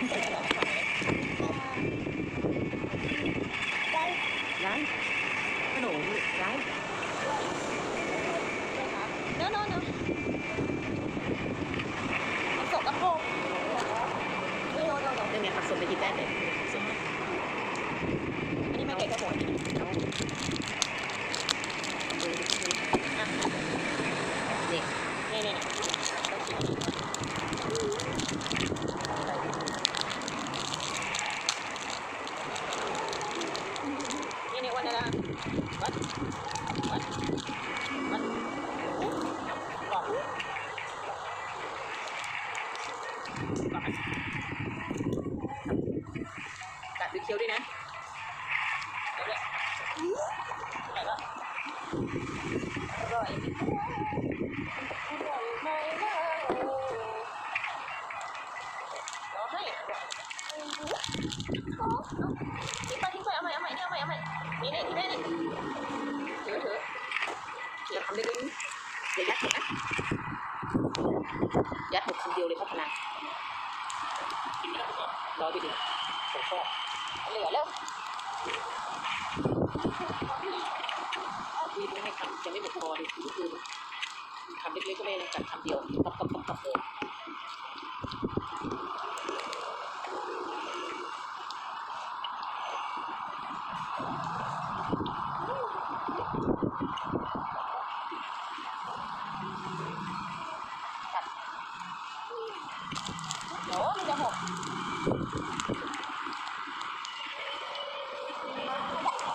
ร้านขนมร้าน no no no สกปรกเรื่องผักสดไปกินได้เลย กัดดูเคี้ยวด้วยนะเดี๋ยวด้วยอร่อยปะอร่อยอร่อยไหมล่ะรอให้ทิ้งไปทิ้งไปเอาใหม่เอาใหม่นี่เอาใหม่เอาใหม่นี่นี่ที่แม่นี่ถือถือ อย่าทำได้เลยอย่ายัดหมดนะยัดหมดคำเดียวเลยพัฒนา 快点，走吧，来来。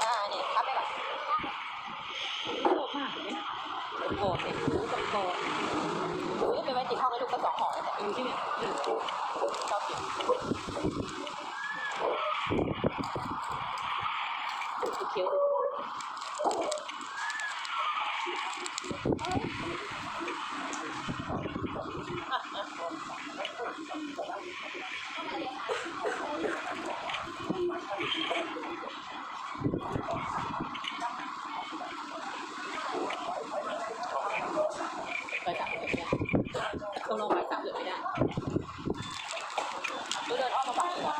อ่านี่พับไปก่อนชอบมากเลยนี่ยผมกอดเนี่ยหูกับกอดหนูจะไปไว้ติดห้องให้ลูกก็สองห่อยอยู่ที่เนี่ย ชอบกิน เคี้ยวไปสามเดือนไม่ได้ ต้องลงไปสามเดือนไม่ได้ดูเดินอ้อมมาบ้างดีกว่า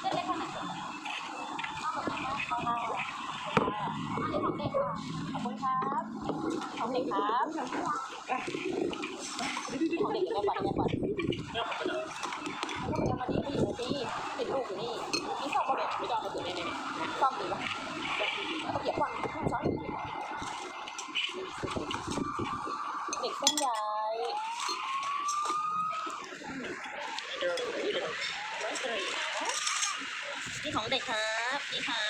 เล็กๆขนาดขอบคุณครับ ของเด็กครับของเด็กเดี๋ยวแม่ปัดแม่ปัดวันนี้ก็อยู่ในที่ติดลูกอยู่นี่มีสองคนเนี่ย ไม่ต้องเอามาถึงในนี้ ซ่อมดีป่ะแล้วก็เหยียบควันช้อนเด็กเส้นใหญ่ นี่ ของเด็กครับนี่ครับ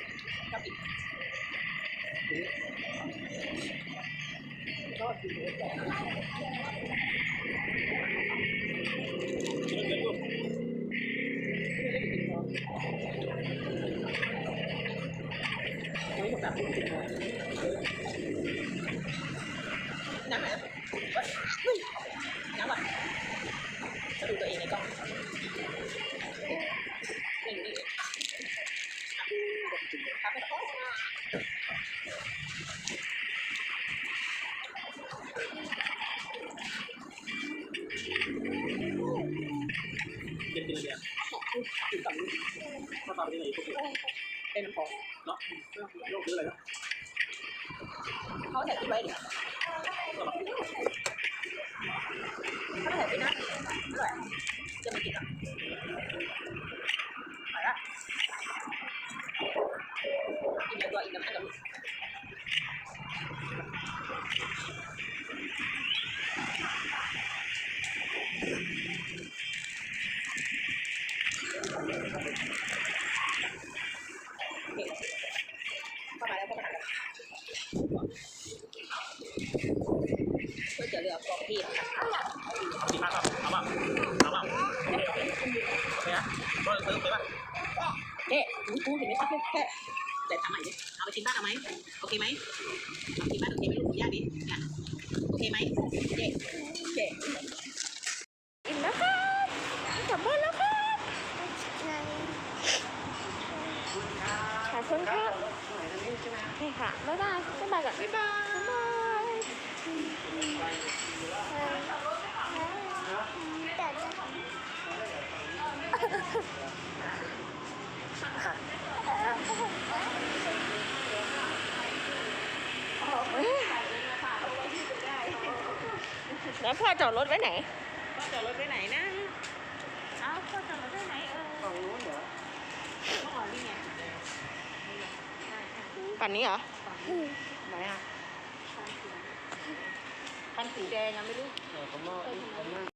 tập nắm hả nắm à sao đu tụi này con mình đi Hãy subscribe cho kênh Ghiền Mì Gõ Để không bỏ lỡ những video hấp dẫn ะดูตัวเองในกล้องนี่นี่ครับไม่ต้องเย็นๆเลยอ่ะกินต่ำถ้าตอนนี้ไหนพวกนี้เต้นน้ำพองเนาะโรคหรืออะไรเนาะเขาแท็กไปเดี๋ยวเขาแท็กไปนะอร่อยจะมากินอ่ะไปละกินแล้วก็อีกน้ำมันกับเข้ เอ๊ะกูกูเห็นไหมครับแค่แต่ทำใหม่ดิเอาไปกินบ้านเอาไหมโอเคไหมเอากินบ้านโอเคไหมลูกหมูย่างดิเนี่ยโอเคไหมเจ๊เจ๊อิ่มแล้วครับกลับบ้านแล้วครับขอบคุณครับนี่ค่ะบ๊ายบายบ๊ายบายก่อนบ๊ายบายบ๊ายบาย แล้วพ่อจอดรถไว้ไหน พ่อจอดรถไว้ไหนนะอ้าวพ่อจอดรถไว้ไหนเออฝั่งนู้นเหรอเมื่อก่อนนี่ไงปั่นนี้เหรอไหนอะคันสีแดงอะไม่รู้เออผมว่าผมนั่ง